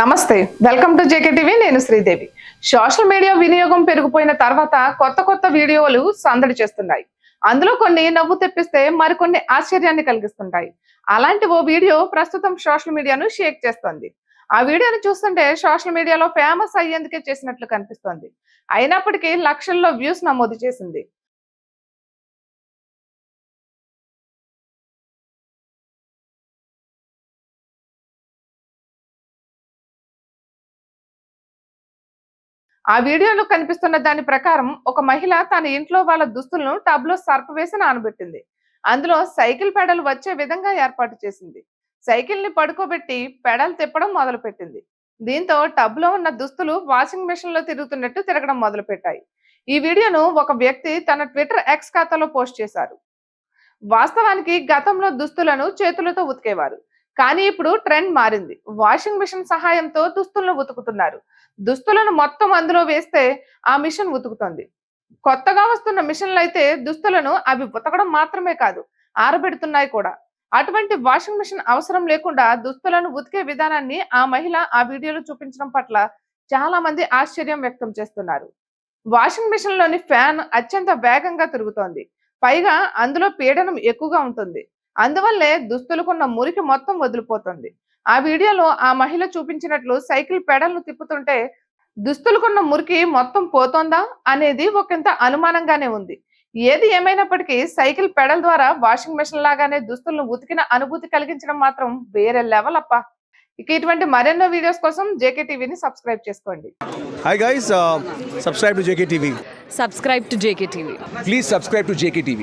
నమస్తే welcome to JKTV నేను Sridevi. Social media వినియోగం పెరిగిపోయిన తర్వాత కొత్త కొత్త వీడియోలు సందడి చేస్తున్నాయి. అందులో కొన్ని నవ్వు తెప్పిస్తే మరికొన్ని ఆశ్చర్యాన్ని కలిగిస్తుంటాయి. అలాంటి ఓ వీడియో ప్రస్తుతం సోషల్ మీడియాను షేక్ చేస్తోంది. ఆ వీడియోను చూస్తుంటే సోషల్ మీడియాలో ఫేమస్ అయ్యేందుకే చేసినట్లు కనిపిస్తోంది. అయినప్పటికీ లక్షల్లో వ్యూస్ నమోదు చేసింది. ఆ వీడియోలో కనిపిస్తున్న దాని ప్రకారం ఒక మహిళ తన ఇంట్లో వాళ్ళ దుస్తులను టబ్లో సర్ప్ వేసి నానబెట్టింది. అందులో సైకిల్ పెడల్ వచ్చే విధంగా ఏర్పాటు చేసింది. సైకిల్ని పడుకోబెట్టి పెడల్ తిప్పడం మొదలు పెట్టింది దీంతో టబ్లో ఉన్న దుస్తులు వాషింగ్ మెషిన్లో తిరుగుతున్నట్టు తిరగడం మొదలు పెట్టాయి ఈ వీడియోను ఒక వ్యక్తి తన ట్విట్టర్ ఎక్స్ ఖాతాలో పోస్ట్ చేశారు. వాస్తవానికి గతంలో దుస్తులను చేతులతో ఉతికేవారు. కానీ ఇప్పుడు ట్రెండ్ మారింది. వాషింగ్ మిషన్ సహాయంతో దుస్తులను ఉతుకుతున్నారు. దుస్తులను మొత్తం అందులో వేస్తే ఆ మిషన్ ఉతుకుతుంది. కొత్తగా వస్తున్న మిషన్లు అయితే దుస్తులను అవి ఉతకడం మాత్రమే కాదు ఆరబెడుతున్నాయి కూడా. అటువంటి వాషింగ్ మిషన్ అవసరం లేకుండా దుస్తులను ఉతికే విధానాన్ని ఆ మహిళ ఆ వీడియోలో చూపించడం పట్ల చాలా మంది ఆశ్చర్యం వ్యక్తం చేస్తున్నారు. వాషింగ్ మిషన్లోని ఫ్యాన్ అత్యంత వేగంగా తిరుగుతోంది. పైగా అందులో పీడనం ఎక్కువగా ఉంటుంది. అందువల్లే దుస్తులకున్న మురికి మొత్తం వదిలిపోతుంది. ఆ వీడియోలో ఆ మహిళ చూపించినట్లు సైకిల్ పెడల్ను తిప్పుతుంటే దుస్తులకున్న మురికి మొత్తం పోతోందా? అనేది ఒకంత అనుమానంగానే ఉంది. ఏది ఏమైనప్పటికీ సైకిల్ పెడల్ ద్వారా వాషింగ్ మెషిన్ లాగానే దుస్తులను ఉతికిన అనుభూతి కలిగించడం మాత్రం వేరే లెవెల్ అప్ప. ఇక ఇటువంటి మరెన్నో వీడియోస్ కోసం జేకే టీవీని సబ్స్క్రైబ్ చేసుకోండి. Hi guys, uh, subscribe to JKTV. Subscribe to JKTV Please subscribe to JKTV.